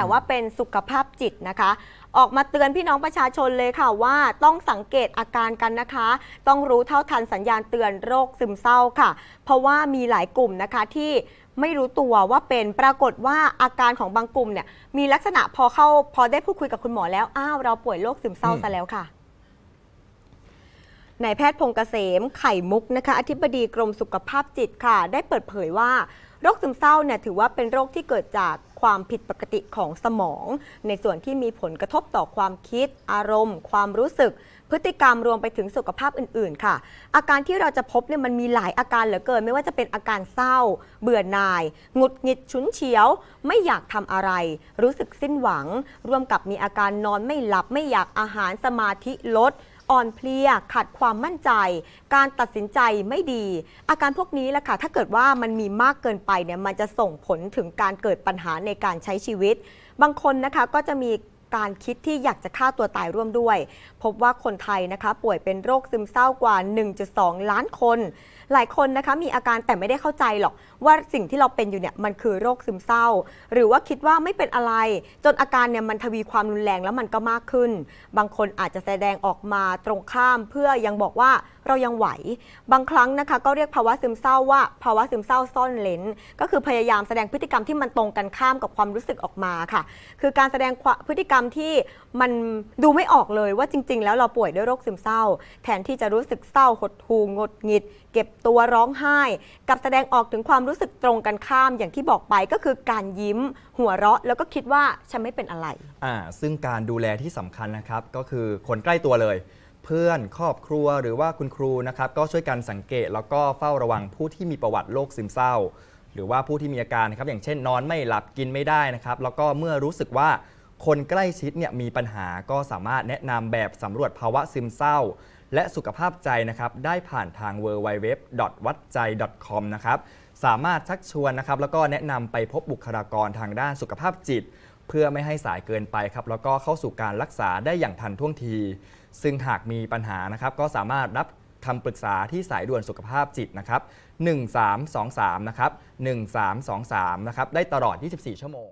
แต่ว่าเป็นสุขภาพจิตนะคะ ออกมาเตือนพี่น้องประชาชนเลยค่ะว่าต้องสังเกตอาการกันนะคะ ต้องรู้เท่าทันสัญญาณเตือนโรคซึมเศร้าค่ะ เพราะว่ามีหลายกลุ่มนะคะที่ไม่รู้ตัวว่าเป็นปรากฏว่าอาการของบางกลุ่มเนี่ยมีลักษณะพอเข้าพอได้พูดคุยกับคุณหมอแล้วอ้าวเราป่วยโรคซึมเศร้าอืมซะแล้วค่ะนายแพทย์พงษ์เกษมไข่มุกนะคะอธิบดีกรมสุขภาพจิตค่ะ ได้เปิดเผยว่า โรคซึมเศร้าเนี่ยถือว่าเป็นโรคที่เกิดจาก ความผิดปกติของสมอง ในส่วนที่มีผลกระทบต่อความคิด อารมณ์ ความรู้สึก พฤติกรรมรวมไปถึงสุขภาพอื่น ๆ ค่ะ อาการที่เราจะพบเนี่ยมันมีหลายอาการเหลือเกิน ไม่ว่าจะเป็นอาการเศร้า เบื่อหน่ายหงุดหงิดฉุนเฉียว ไม่อยากทำอะไร รู้สึกสิ้นหวัง ร่วมกับมีอาการนอนไม่หลับไม่อยากอาหารสมาธิลด อ่อนเพลียขาดความมั่นใจ การตัดสินใจไม่ดี อาการพวกนี้แหละค่ะถ้าเกิดว่ามันมีมากเกินไปเนี่ยมันจะส่งผลถึงการเกิดปัญหาในการใช้ชีวิต บางคนนะคะก็จะมี การคิดที่อยากจะฆ่าตัวตายร่วมด้วย พบว่าคนไทยนะคะป่วยเป็นโรคซึมเศร้ากว่า 1.2 ล้านคน หลายคนนะคะมีอาการแต่ไม่ได้เข้าใจหรอก ว่าสิ่งที่เราเป็นอยู่เนี่ยมันคือโรคซึมเศร้า หรือว่าคิดว่าไม่เป็นอะไร จนอาการเนี่ยมันทวีความรุนแรงแล้วมันก็มากขึ้น บางคนอาจจะแสดงออกมาตรงข้ามเพื่อยังบอกว่าเรายังไหว บางครั้งนะคะก็เรียกภาวะซึมเศร้าว่าภาวะซึมเศร้าซ่อนเลนก็คือพยายามแสดงพฤติกรรมที่มันตรงกันข้ามกับความรู้สึกออกมาค่ะ คือการแสดงพฤติกรรมที่มันดูไม่ออกเลยว่าจริง ๆ แล้วเราป่วยด้วยโรคซึมเศร้า แทนที่จะรู้สึกเศร้าหดหู่งดหงิด เก็บตัวร้องไห้ กับแสดงออกถึงความรู้สึกตรงกันข้ามอย่างที่บอกไปก็คือการยิ้ม หัวเราะแล้วก็คิดว่าฉันไม่เป็นอะไร อ่าซึ่งการดูแลที่สำคัญนะครับ ก็คือคนใกล้ตัวเลย เพื่อนครอบครัวหรือว่าคุณครูนะครับ ก็ช่วยกันสังเกตแล้วก็เฝ้าระวังผู้ที่มีประวัติโรคซึมเศร้า หรือว่าผู้ที่มีอาการนะครับอย่างเช่นนอนไม่หลับกินไม่ได้นะครับ แล้วก็เมื่อรู้สึกว่า คนใกล้ชิดเนี่ยมีปัญหาก็สามารถแนะนำแบบสำรวจภาวะซึมเศร้า และสุขภาพใจนะครับได้ผ่านทาง w w w วัดใจ .com นะครับสามารถชักชวนนะครับแล้วก็แนะนำไปพบบุคลากรทางด้านสุขภาพจิต เพื่อไม่ให้สายเกินไปครับแล้วก็เข้าสู่การรักษาได้อย่างทันท่วงที ซึ่งหากมีปัญหานะครับก็สามารถรับคำปรึกษาที่สายด่วนสุขภาพจิตนะครับ1323นะครับ1323นะครับได้ตลอด 24 ชั่วโมง